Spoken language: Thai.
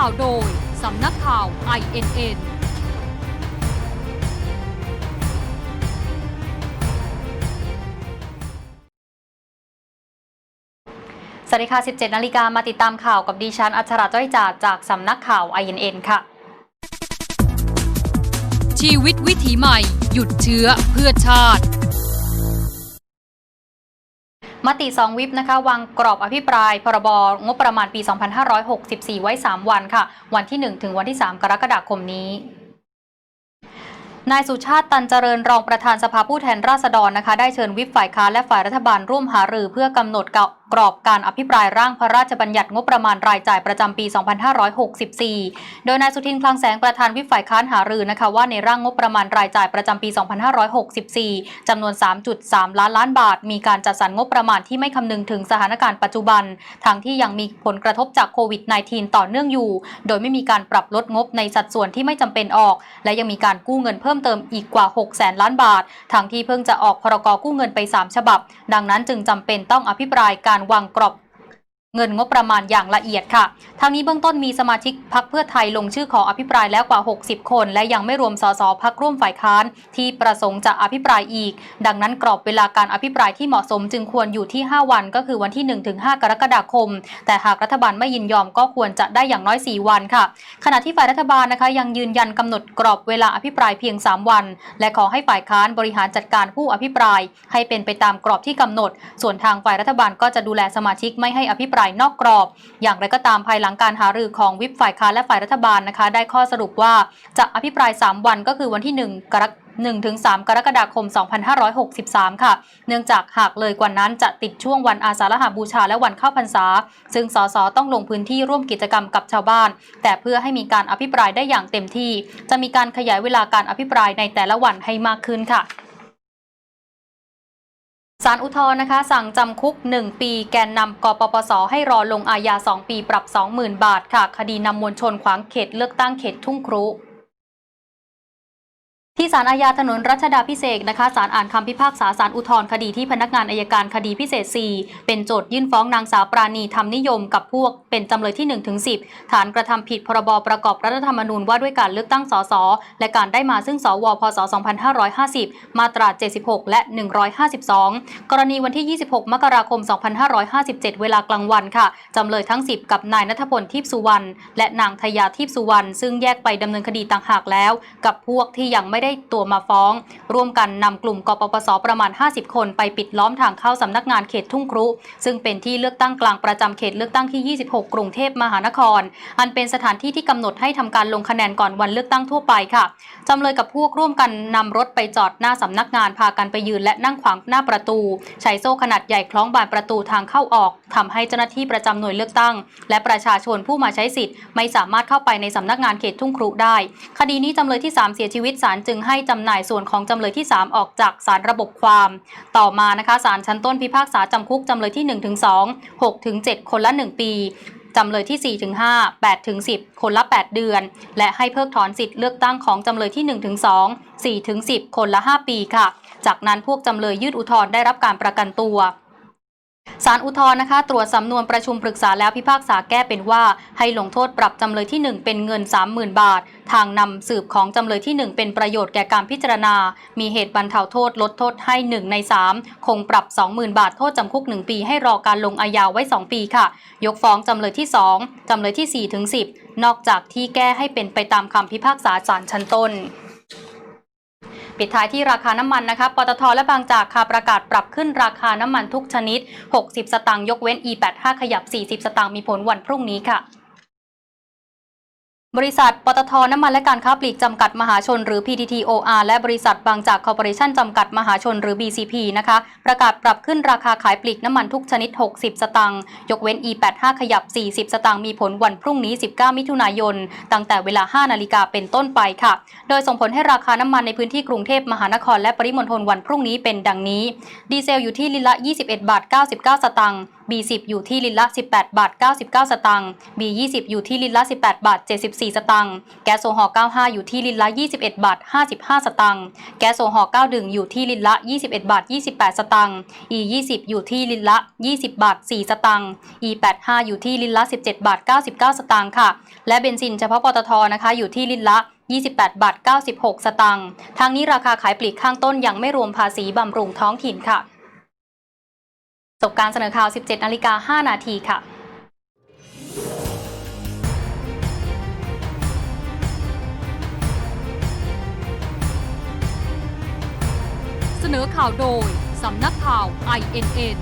ข่าวโดย สำนักข่าว INN สวัสดีค่ะ 17 นาฬิกามาติดตามข่าวกับดิฉัน อัชราจ้อยจาดจากสำนักข่าว INN ค่ะ ชีวิตวิถีใหม่ หยุดเชื้อเพื่อชาติ มติสองวิปนะคะ วางกรอบอภิปราย พรบงบประมาณปี 2564 ไว้ 3 วันค่ะ วันที่ 1 ถึงวันที่ 3 กรกฎาคมนี้นายสุชาติตันเจริญรองประธานสภาผู้แทนราษฎรนะคะ ได้เชิญวิปฝ่ายค้านและฝ่ายรัฐบาลร่วมหารือเพื่อกำหนด กรอบการอภิปรายร่างพระราชบัญญัติงบประมาณรายจ่ายประจำปี 2564 โดยนายสุทินคลังแสงประธานวิปฝ่ายค้านหารือนะคะว่าในร่างงบประมาณรายจ่ายประจำปี 2564 จำนวน 3.3 ล้านล้านบาท มีการจัดสรรงบประมาณที่ไม่คำนึงถึงสถานการณ์ปัจจุบัน ทั้งที่ยังมีผลกระทบจากโควิด -19 ต่อเนื่องอยู่ โดยไม่มีการปรับลดงบในสัดส่วนที่ไม่จำเป็นออก และยังมีการกู้เงินเพิ่มเติมอีกกว่า 6 แสนล้านบาท ทั้งที่เพิ่งจะออกพรกกู้เงินไป 3 ฉบับ ดังนั้นจึงจำเป็นต้องอภิปรายการวางกรอบ เงินงบประมาณอย่างละเอียดค่ะ ทางนี้เบื้องต้นมีสมาชิกพักเพื่อไทยลงชื่อขออภิปรายแล้วกว่า 60 คน และยังไม่รวมสสพักร่วมฝ่ายค้าน ที่ประสงค์จะอภิปรายอีก ดังนั้นกรอบเวลาการอภิปรายที่เหมาะสมจึงควรอยู่ที่ 5 วันก็คือวันที่ 1-5 กรกฎาคม แต่หากรัฐบาลไม่ยินยอมก็ควรจะได้อย่างน้อย 4 วันค่ะ ขณะที่ฝ่ายรัฐบาลนะคะยังยืนยันกำหนดกรอบเวลาอภิปรายเพียง 3 วัน และขอให้ฝ่ายค้านบริหารจัดการผู้อภิปราย ให้เป็นไปตามกรอบที่กำหนด ส่วนทางฝ่ายรัฐบาลก็จะดูแลสมาชิกไม่ให้อภิปรายนอกกรอบ อย่างไรก็ตามภายหลังการหารือของวิปฝ่ายค้านและฝ่ายรัฐบาลนะคะ ได้ข้อสรุปว่าจะอภิปราย 3 วันก็คือวันที่ 1 กรก1ถึง3กรกฎาคม 2563 ค่ะ เนื่องจากหากเลยกว่านั้นจะติดช่วงวันอาสาฬหบูชาและวันเข้าพรรษา ซึ่งสสต้องลงพื้นที่ร่วมกิจกรรมกับชาวบ้าน แต่เพื่อให้มีการอภิปรายได้อย่างเต็มที่ จะมีการขยายเวลาการอภิปรายในแต่ละวันให้มากขึ้นค่ะ ศาลอุทธรณ์นะคะ สั่งจำคุก 1 ปี แกนนำกปปส ให้รอลงอาญา 2 ปีปรับ 20,000 บาทค่ะ คดีนำมวลชนขวางเขตเลือกตั้งเขตทุ่งครุ ที่ศาลอาญาถนนรัชดาพิเศษนะคะศาลอ่านคำพิพากษาศาลอุทธรณ์คดีที่พนักงานอายการคดีพิเศษ 4 เป็นโจทยื่นฟ้องนางสาวปราณีธรรมนิยมกับพวกเป็นจำเลยที่1-10 ฐานกระทำผิดพรบประกอบรัฐธรรมนูญว่าด้วยการเลือกตั้งสสและการได้มาซึ่งสวพศ 2550 มาตรา 76 และ 152 กรณีวันที่ 26 มกราคม 2557 เวลากลางวันค่ะจำเลยทั้ง 10 กับนายนัทพลทิพสุวรรณและนางทยาทิพสุวรรณซึ่งแยกไปดำเนินคดีต่างหากแล้ว กับพวกที่ยังไม่ได้ได้ตัวมาฟ้อง ร่วมกันนำกลุ่มกปปสประมาณ 50 คนไปปิดล้อมทางเข้าสำนักงานเขตทุ่งครุ ซึ่งเป็นที่เลือกตั้งกลางประจำเขตเลือกตั้งที่ 26 กรุงเทพมหานคร อันเป็นสถานที่ที่กำหนดให้ทำการลงคะแนนก่อนวันเลือกตั้งทั่วไปค่ะจำเลยกับพวกร่วมกันนำรถไปจอดหน้าสำนักงานพากันไปยืนและนั่งขวางหน้าประตูใช้โซ่ขนาดใหญ่คล้องบานประตูทางเข้าออกทำให้เจ้าหน้าที่ประจำหน่วยเลือกตั้ง และประชาชนผู้มาใช้สิทธิ์ ไม่สามารถเข้าไปในสำนักงานเขตทุ่งครุได้ คดีนี้จำเลยที่ 3 เสียชีวิตศาลจึงให้จำหน่ายส่วนของจำเลยที่ 3 ออกจากสารระบบความ ต่อมานะคะศาลชั้นต้นพิพากษาจำคุกจำเลยที่ 1-2 6-7 คนละ 1 ปีจำเลยที่ 4 ถึง 5 8 ถึง 10 คนละ 8 เดือน และให้เพิกถอนสิทธิ์เลือกตั้งของจำเลยที่ 1 ถึง 2 4 ถึง 10 คนละ 5 ปีค่ะ จากนั้นพวกจำเลยยื่นอุทธรณ์ได้รับการประกันตัว ศาลอุทธรณ์นะคะ ตรวจสำนวนประชุมปรึกษาแล้วพิพากษาแก้เป็นว่า ให้ลงโทษปรับจำเลยที่ 1 เป็นเงิน 30,000 บาท ทางนำสืบของจำเลยที่ 1 เป็นประโยชน์แก่การพิจารณา มีเหตุบรรเทาโทษลดโทษให้ 1 ใน 3 คงปรับ 20,000 บาทโทษจำคุก 1 ปีให้รอการลงอาญาไว้ 2 ปีค่ะ ยกฟ้องจำเลยที่ 2จำเลยที่4ถึง10 นอกจากที่แก้ให้เป็นไปตามคำพิพากษาศาลชั้นต้น ปิดท้ายที่ราคาน้ำมันนะคะ ปตทและบางจากค่ะประกาศปรับขึ้นราคาน้ำมันทุกชนิด 60 สตางค์ยกเว้น E85 ขยับ 40 สตางค์มีผลวันพรุ่งนี้ค่ะ บริษัท ปตทน้ำมันและการค้าปลีกจำกัดมหาชน หรือ PTTOR และบริษัทบางจากคอร์ปอเรชั่นจำกัดมหาชนหรือ BCP นะคะ ประกาศปรับขึ้นราคาขายปลีกน้ำมันทุกชนิด 60 สตางค์ยกเว้น E85 ขยับ 40 สตางค์มีผลวันพรุ่งนี้ 19 มิถุนายน ตั้งแต่เวลา 5 นาฬิกาเป็นต้นไปค่ะ โดยส่งผลให้ราคาน้ำมันในพื้นที่กรุงเทพมหานครและปริมณฑลวันพรุ่งนี้เป็นดังนี้ ดีเซลอยู่ที่ลิตรละ 21 บาท 99 สตางค์ B10 อยู่ที่ลิตรละ 18 บาท 99 สตางค์ B20 อยู่ที่ลิตรละ 18 บาท 74 สตางค์ แก๊สโซฮอล์95 อยู่ที่ลิตรละ 21 บาท 55 สตางค์ แก๊สโซฮอล์91 อยู่ที่ลิตรละ 21 บาท 28 สตางค์ E20 อยู่ที่ลิตรละ 20 บาท 4 สตางค์ E85 อยู่ที่ลิตรละ 17 บาท 99 สตางค์ค่ะ และเบนซินเฉพาะปตทนะคะอยู่ที่ลิตรละ28 บาท 96 สตางค์ ทางนี้ราคาขายปลีกข้างต้นยังไม่รวมภาษีบำรุงท้องถิ่นค่ะ จบการเสนอข่าว 17 นาฬิกา 5 นาทีค่ะเสนอข่าวโดย สำนักข่าว INN